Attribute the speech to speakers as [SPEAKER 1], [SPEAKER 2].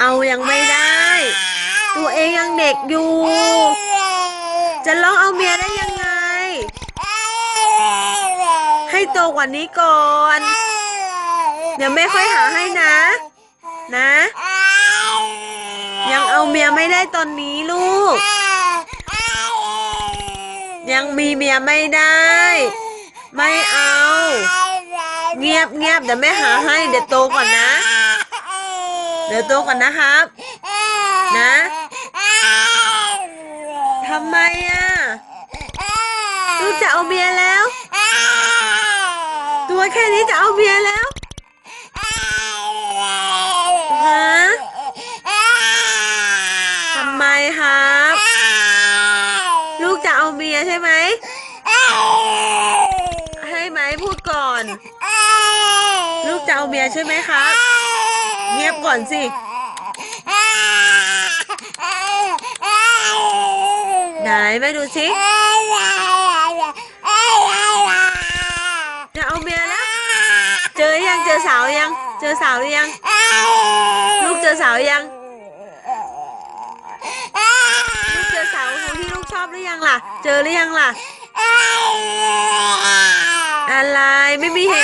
[SPEAKER 1] เอายังไม่ได้ ตัวเองยังเด็กอยู่ จะร้องเอาเมียได้ยังไง ให้โตกว่านี้ก่อน เดี๋ยวแม่ค่อยหาให้นะ นะ ยังเอาเมียไม่ได้ตอนนี้ลูก ยังมีเมียไม่ได้ ไม่เอา เงียบเงียบเดี๋ยวแม่หาให้เดี๋ยวโตก่อนนะ เดี๋ยวโตก่อนนะครับ นะทำไมอะลูกจะเอาเมียแล้ว ตัวแค่นี้จะเอาเมียแล้วฮะทำไมครับ ลูกจะเอาเมียใช่ไหมให้ไหมพูดก่อน ลูกจะเอาเมียใช่ไหมครับ เงียบก่อนสิ ไหนม่ดูสิจะเอาเมียแล้ว เจอยังเจอสาวยัง เจอสาวหรือยัง ลูกเจอสาวยัง ลูกเจอสาวคนที่ลูกชอบหรือยังล่ะ เจอหรือยังล่ะ อะไรไม่มีเหตุ